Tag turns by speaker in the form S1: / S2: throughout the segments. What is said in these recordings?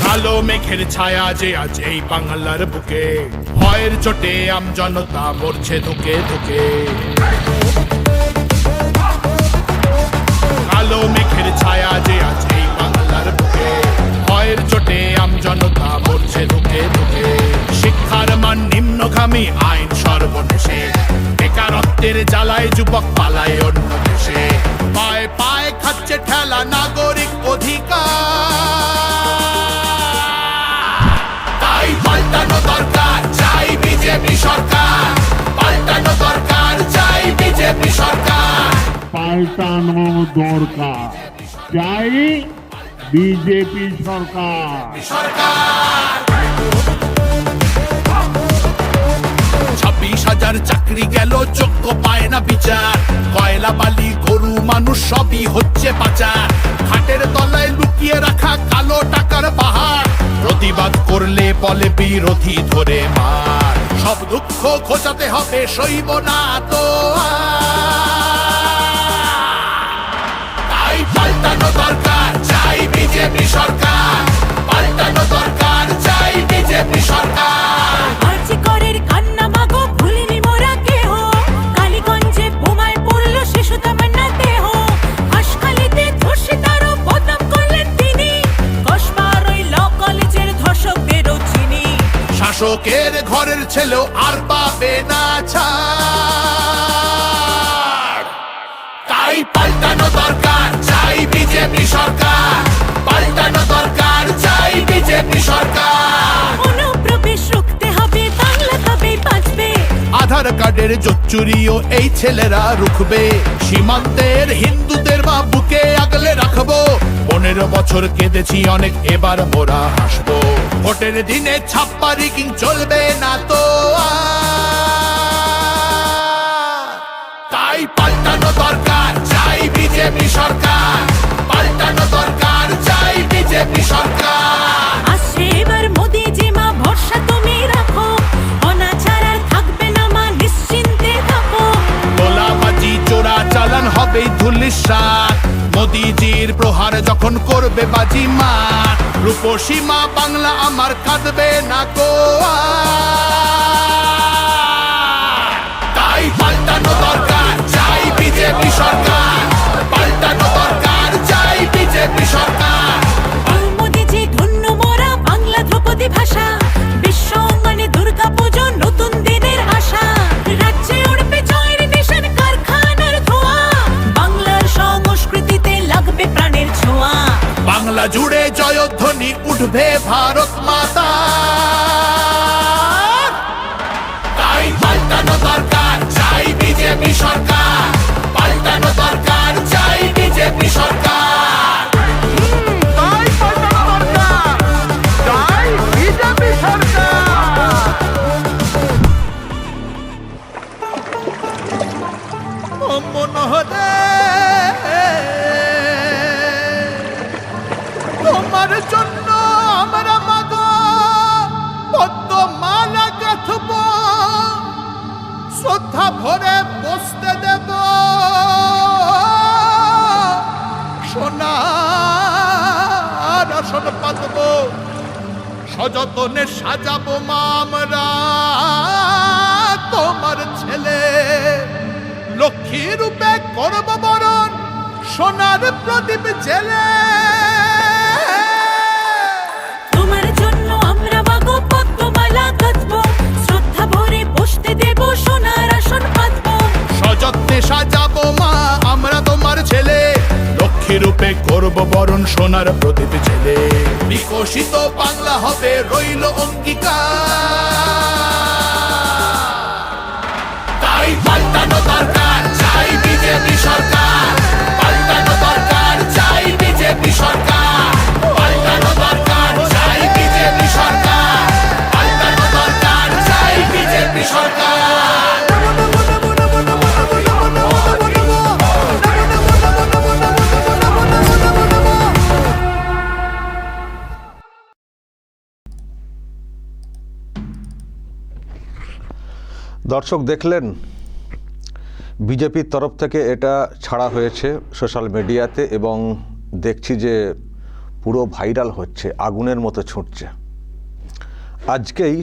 S1: কালো মেঘের ছায়া যে আজ এই বাংলার বুকে ভয়ের চোটে আম জনতা মরছে ধুকে ধুকে কালো মেঘের ছায়া যে আজ এই বাংলার বুকে ভয়ের চোটে আম জনতা মরছে ধুকে ধুকে শিক্ষার মান নিম্নগামী আইন সর্বনেশে বেকারত্বের জ্বালায় যুবক পালায় অন্য দেশে খাচ্ছে ঠেলা নাগরিক অধিকার। তাই পাল্টানো দরকার চাই বিজেপি সরকার। পাল্টানো দরকার চাই বিজেপি সরকার।
S2: পাল্টানো দরকার চাই বিজেপি সরকার।
S1: ছাব্বিশ হাজার চাকরি গেল, যোগ্য পায় না বিচার। কয়লা বালি, গরু, মানুষ সবই হচ্ছে পাচার। খাটের তলায় লুকিয়ে রাখা কালো টাকার পাহাড়। প্রতিবাদ করলে বলে বিরোধী ধরে মার। সব দুঃখ খোঁচাতে হবে সইব না তো। তাই পাল্টানো দরকার, চাই বিজেপি সরকার। পাল্টানো দরকার, চাই বিজেপি সরকার। শাসকের ঘরের ছেলেও আর পাবে না ছাড়। তাই পাল্টানো দরকার, চাই বিজেপি সরকার। পাল্টানো দরকার, চাই বিজেপি সরকার। আধার কার্ডের জোচ্চুরিও এই ছেলেরা রুখবে। সীমান্তের হিন্দুদের মা বুকে আগলে রাখব। পনেরো বছর কেঁদেছি অনেক, এবার মোরা হাসবো। ভোটের দিনে ছাপ্পা রিকিং চলবে না তো তাই পাল্টানো দরকার, চাই বিজেপি সরকার। পাল্টানো দরকার, চাই বিজেপি সরকার। মোদিজির প্রহার যখন করবে বাজি মা রূপসীমা বাংলা আমার কাঁদবে না কোয়া তাই পাল্টানো দরকার মাতা। তাই পাল্টানো দরকার চাই বিজেপি সরকার। সযতনে সাজাবো মা আমরা। তোমার ছেলে লক্ষ্মী রূপে করব বরণ সোনার প্রদীপ জেলে
S3: তোমার জন্য আমরা মাগো পদ্মমালা গাঁথবো শ্রদ্ধা ভরে বসতে দেব সোনার আসন পাতবো।
S1: সযত্নে সাজাবো মা রূপে করব বরণ সোনার প্রদীপ ছেলে বিকশিত বাংলা হবে, রইল অঙ্গীকার। তাই পাল্টানো দরকার, চাই বিজেপি সরকার।
S4: দর্শক দেখলেন, বিজেপির তরফ থেকে এটা ছাড়া হয়েছে সোশ্যাল মিডিয়াতে এবং দেখছি যে পুরো ভাইরাল হচ্ছে, আগুনের মতো ছুটছে। আজকেই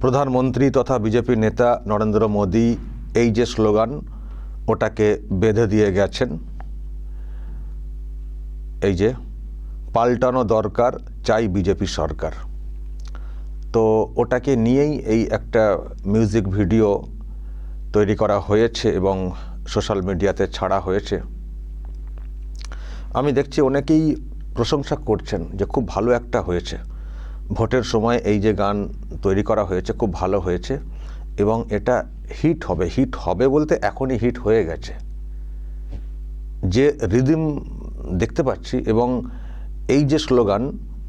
S4: প্রধানমন্ত্রী তথা বিজেপি নেতা নরেন্দ্র মোদী এই যে স্লোগান, ওটাকে বেঁধে দিয়ে গেছেন। এই যে, পাল্টানো দরকার, চাই বিজেপি সরকার। তো ওটাকে নিয়েই এই একটা মিউজিক ভিডিও তৈরি করা হয়েছে এবং সোশ্যাল মিডিয়াতে ছাড়া হয়েছে। আমি দেখছি অনেকেই প্রশংসা করছেন যে খুব ভালো একটা হয়েছে। ভোটের সময় এই যে গান তৈরি করা হয়েছে খুব ভালো হয়েছে এবং এটা হিট হবে হিট হবে বলতে এখনই হিট হয়ে গেছে। যে রিদিম দেখতে পাচ্ছি এবং এই যে স্লোগান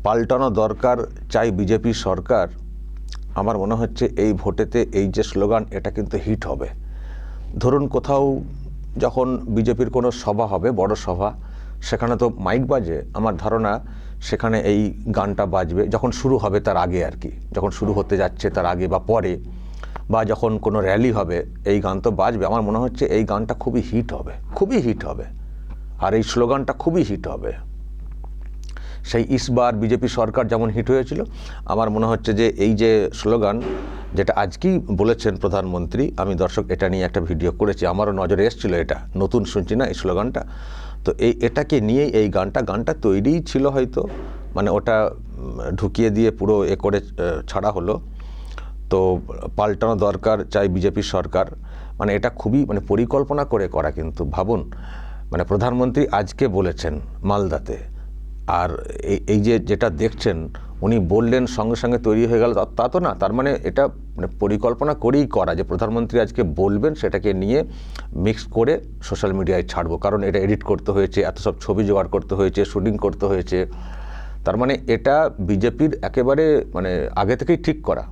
S4: পাল্টানো দরকার চাই বিজেপি সরকার, আমার মনে হচ্ছে এই ভোটেতে এই যে স্লোগান, এটা কিন্তু হিট হবে। ধরুন কোথাও যখন বিজেপির কোনো সভা হবে, বড় সভা, সেখানে তো মাইক বাজে। আমার ধারণা সেখানে এই গানটা বাজবে, যখন শুরু হবে তার আগে আর কি। যখন শুরু হতে যাচ্ছে তার আগে বা পরে, বা যখন কোনো র্যালি হবে, এই গান তো বাজবে। আমার মনে হচ্ছে এই গানটা খুবই হিট হবে, খুবই হিট হবে। আর এই স্লোগানটা খুবই হিট হবে। সেই ইসবার বিজেপি সরকার যেমন হিট হয়েছিল, আমার মনে হচ্ছে যে এই যে স্লোগান যেটা আজকেই বলেছেন প্রধানমন্ত্রী, আমি দর্শক এটা নিয়ে একটা ভিডিও করেছি, আমারও নজরে এসেছিল এটা, নতুন শুনছি না এই স্লোগানটা। তো এই এটাকে নিয়েই এই গানটা গানটা তৈরিই ছিল হয়তো মানে ওটা ঢুকিয়ে দিয়ে পুরো এ করে ছাড়া হলো। তো পাল্টানো দরকার চাই বিজেপি সরকার মানে এটা খুবই মানে পরিকল্পনা করে করা কিন্তু, ভাবুন। মানে প্রধানমন্ত্রী আজকে বলেছেন মালদাতে আর এই যে যেটা দেখছেন, উনি বললেন সঙ্গে সঙ্গে তৈরি হয়ে গেল, তা তো না, তার মানে এটা মানে পরিকল্পনা করেই করা যে প্রধানমন্ত্রী আজকে বলবেন সেটাকে নিয়ে মিক্স করে সোশ্যাল মিডিয়ায় ছাড়বো। কারণ এটা এডিট করতে হয়েছে, এত সব ছবি জোগাড় করতে হয়েছে শুটিং করতে হয়েছে। তার মানে এটা বিজেপির একেবারে মানে আগে থেকেই ঠিক করা।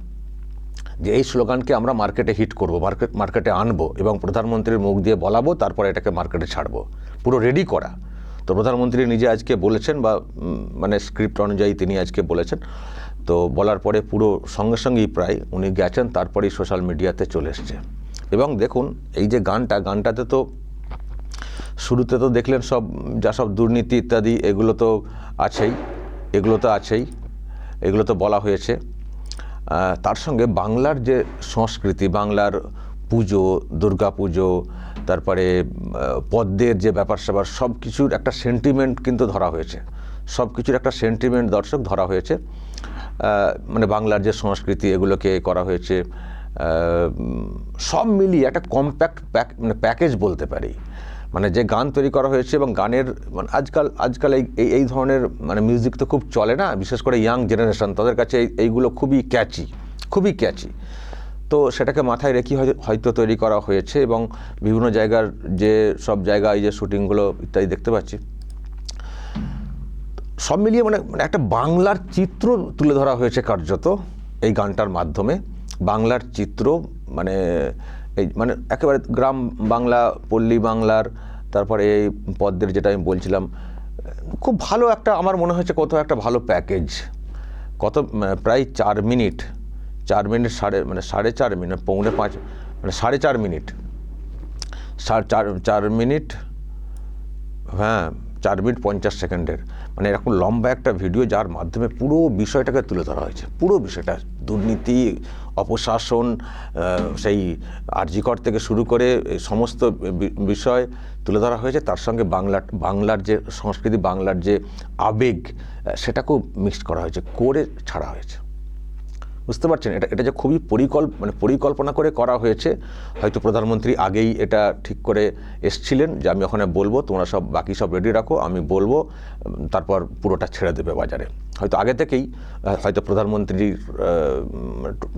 S4: যে এই স্লোগানকে আমরা মার্কেটে হিট করব মার্কেট মার্কেটে আনব এবং প্রধানমন্ত্রীর মুখ দিয়ে বলাবো, তারপরে এটাকে মার্কেটে ছাড়বো। পুরো রেডি করা। তো প্রধানমন্ত্রী নিজে আজকে বলেছেন বা মানে স্ক্রিপ্ট অনুযায়ী তিনি আজকে বলেছেন। তো বলার পরে পুরো সঙ্গে সঙ্গেই প্রায় উনি গেছেন, তারপরেই সোশ্যাল মিডিয়াতে চলে এসছে। এবং দেখুন, এই যে গানটা, গানটাতে তো শুরুতে তো দেখলেন সব, যা সব দুর্নীতি ইত্যাদি, এগুলো তো আছেই, এগুলো তো আছেই, এগুলো তো বলা হয়েছে। তার সঙ্গে বাংলার যে সংস্কৃতি, বাংলার পুজো দুর্গা পুজো তারপরে পদ্মের যে ব্যাপার স্যাপার, সব কিছুর একটা সেন্টিমেন্ট কিন্তু ধরা হয়েছে। সব কিছুর একটা সেন্টিমেন্ট দর্শক ধরা হয়েছে। মানে বাংলার যে সংস্কৃতি, এগুলোকে করা হয়েছে। সব মিলিয়ে একটা কম্প্যাক্ট প্যাক মানে প্যাকেজ বলতে পারি। মানে যে গান তৈরি করা হয়েছে এবং গানের মানে আজকাল আজকাল এই, এই- ধরনের মানে মিউজিক তো খুব চলে না। বিশেষ করে ইয়াং জেনারেশন তাদের কাছে এই- এইগুলো খুবই ক্যাচি খুবই ক্যাচি তো সেটাকে মাথায় রেখে হয়- হয়তো তৈরি করা হয়েছে এবং বিভিন্ন জায়গার যে সব জায়গায় যে শুটিংগুলো ইত্যাদি দেখতে পাচ্ছি। সব মিলিয়ে মানে মানে একটা বাংলার চিত্র তুলে ধরা হয়েছে কার্যত এই গানটার মাধ্যমে। বাংলার চিত্র মানে এই মানে একেবারে গ্রাম বাংলা, পল্লী বাংলার, তারপরে এই পদ্মের যেটা আমি বলছিলাম, খুব ভালো একটা, আমার মনে হয়েছে কত একটা ভালো প্যাকেজ। কত, প্রায় চার মিনিট চার মিনিট সাড়ে মানে সাড়ে চার মিনিট পৌনে পাঁচ মানে সাড়ে চার মিনিট। চার চার মিনিট হ্যাঁ চার মিনিট পঞ্চাশ সেকেন্ডের। মানে এরকম লম্বা একটা ভিডিও যার মাধ্যমে পুরো বিষয়টাকে তুলে ধরা হয়েছে। পুরো বিষয়টা, দুর্নীতি, অপশাসন সেই আর্জিকর থেকে শুরু করে সমস্ত বিষয় তুলে ধরা হয়েছে। তার সঙ্গে বাংলা, বাংলার যে সংস্কৃতি, বাংলার যে আবেগ সেটাকেও মিক্সড করা হয়েছে, করে ছাড়া হয়েছে। বুঝতে পারছেন? এটা এটা যে খুবই পরিকল্প মানে পরিকল্পনা করে করা হয়েছে, হয়তো প্রধানমন্ত্রী আগেই এটা ঠিক করে এসছিলেন যে আমি ওখানে বলব, তোমরা সব বাকি সব রেডি রাখো, আমি বলব, তারপর পুরোটা ছেড়ে দেবে বাজারে। হয়তো আগে থেকেই, হয়তো প্রধানমন্ত্রীর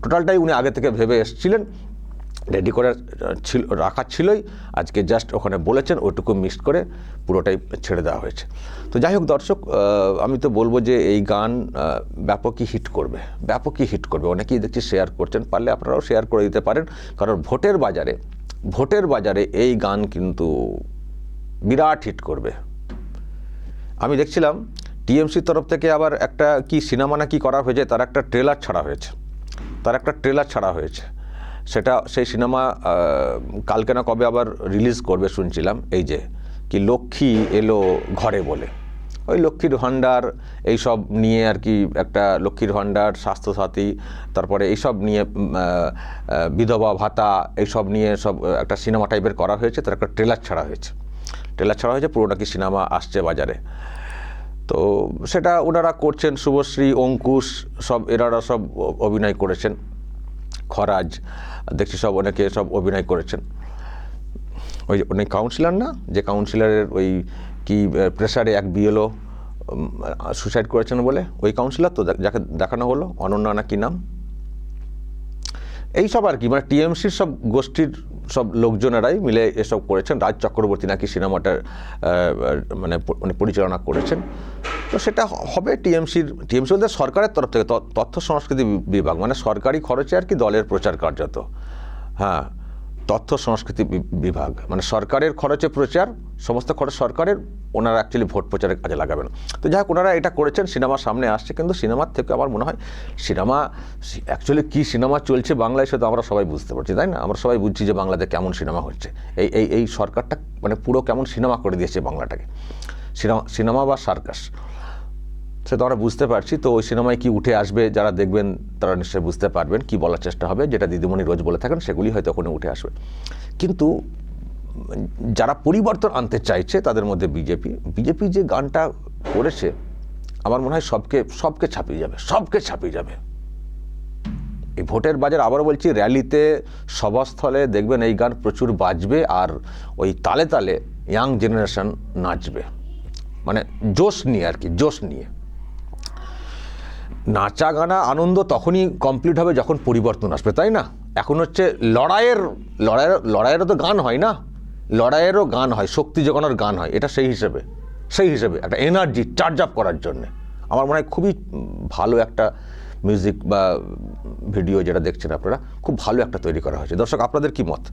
S4: টোটালটাই উনি আগে থেকে ভেবে এসছিলেন রেডি করে ছিল, রাখা ছিলই। আজকে জাস্ট ওখানে বলেছেন, ওটুকু মিক্সড করে পুরোটাই ছেড়ে দেওয়া হয়েছে। তো যাই হোক দর্শক আমি তো বলব যে এই গান ব্যাপকই হিট করবে, ব্যাপকই হিট করবে। অনেকেই দেখছি শেয়ার করছেন, পারলে আপনারাও শেয়ার করে দিতে পারেন। কারণ ভোটের বাজারে ভোটের বাজারে এই গান কিন্তু বিরাট হিট করবে। আমি দেখছিলাম, টিএমসির তরফ থেকে আবার একটা কি সিনেমা না কি করা হয়েছে, তার একটা ট্রেলার ছাড়া হয়েছে। তার একটা ট্রেলার ছাড়া হয়েছে। সেটা সেই সিনেমা কালকে না কবে আবার রিলিজ করবে শুনছিলাম, এই যে, কি লক্ষ্মী এলো ঘরে বলে। ওই লক্ষ্মীর ভাণ্ডার এইসব নিয়ে আর কি একটা লক্ষ্মীর ভাণ্ডার, স্বাস্থ্যসাথী, তারপরে এইসব নিয়ে বিধবা ভাতা এইসব নিয়ে সব একটা সিনেমা টাইপের করা হয়েছে, তার একটা ট্রেলার ছাড়া হয়েছে। ট্রেলার ছাড়া হয়েছে পুরো নাকি সিনেমা আসছে বাজারে। তো সেটা ওনারা করছেন, শুভশ্রী, অঙ্কুশ, সব এনারা সব অভিনয় করেছেন। খরাজ, দেখছি সব অনেকে সব অভিনয় করেছেন। ওই অনেক কাউন্সিলার না? যে কাউন্সিলারের ওই কি প্রেশারে এক বিএলও সুসাইড করেছেন বলে? ওই কাউন্সিলার তো যাকে দেখানো হলো, অনন্যা না কি নাম? এই সব আর কি মানে টিএমসির সব গোষ্ঠীর সব লোকজনেরাই মিলে এসব করেছেন। রাজ চক্রবর্তী নাকি সিনেমাটার মানে মানে পরিচালনা করেছেন। তো সেটা হবে টিএমসির, টিএমসি বলতে সরকারের তরফ থেকে, তথ্য সংস্কৃতি বিভাগ। মানে সরকারি খরচে আর কি দলের প্রচার কার্যত। হ্যাঁ তথ্য সংস্কৃতি বিভাগ। মানে সরকারের খরচে প্রচার, সমস্ত খরচ সরকারের, ওনারা অ্যাকচুয়ালি ভোট প্রচারের কাজে লাগাবেন। তো যাই হোক, ওনারা এটা করেছেন, সিনেমা সামনে আসছে, কিন্তু সিনেমার থেকে আমার মনে হয় সিনেমা অ্যাকচুয়ালি কী সিনেমা চলছে বাংলায় সেটা আমরা সবাই বুঝতে পারছি, তাই না? আমরা সবাই বুঝছি যে বাংলাতে কেমন সিনেমা হচ্ছে। এই এই এই সরকারটা মানে পুরো কেমন সিনেমা করে দিয়েছে বাংলাটাকে। সিনেমা সিনেমা বা সার্কাস। সেটা আমরা বুঝতে পারছি। তো ওই সিনেমায় কি উঠে আসবে, যারা দেখবেন তারা নিশ্চয়ই বুঝতে পারবেন, কি বলার চেষ্টা হবে, যেটা দিদিমণি রোজ বলে থাকেন, সেগুলি হয়তো ওখানে উঠে আসবে। কিন্তু যারা পরিবর্তন আনতে চাইছে, তাদের মধ্যে বিজেপি। বিজেপি যে গানটা করেছে, আমার মনে হয় সবকে সবকে ছাপিয়ে যাবে, সবকে ছাপিয়ে যাবে। এই ভোটের বাজার আবারও বলছি, র্যালিতে, সভাস্থলে দেখবেন এই গান প্রচুর বাজবে আর ওই তালে তালে ইয়াং জেনারেশন নাচবে। মানে জোশ নিয়ে আর কি, জোশ নিয়ে। নাচা গানা আনন্দ তখনই কমপ্লিট হবে যখন পরিবর্তন আসবে, তাই না? এখন হচ্ছে লড়াইয়ের লড়াইয়ের, লড়াইয়েরও তো গান হয় না? লড়াইয়েরও গান হয়, শক্তি জোগানোর গান হয়, এটা সেই হিসেবে সেই হিসেবে, একটা এনার্জি চার্জ আপ করার জন্যে। আমার মনে হয় খুবই ভালো একটা মিউজিক বা ভিডিও যেটা দেখছেন আপনারা, খুব ভালো একটা তৈরি করা হয়েছে। দর্শক, আপনাদের কি মত?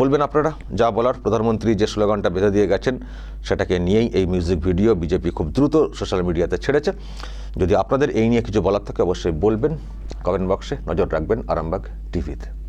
S4: বলবেন আপনারা, যা বলার, প্রধানমন্ত্রী যে স্লোগানটা বেঁধে দিয়ে গেছেন, সেটাকে নিয়েই এই মিউজিক ভিডিও বিজেপি খুব দ্রুত সোশ্যাল মিডিয়াতে ছেড়েছে। যদি আপনাদের এই নিয়ে কিছু বলার থাকে, অবশ্যই বলবেন কমেন্ট বক্সে নজর রাখবেন, আরামবাগ টিভিতে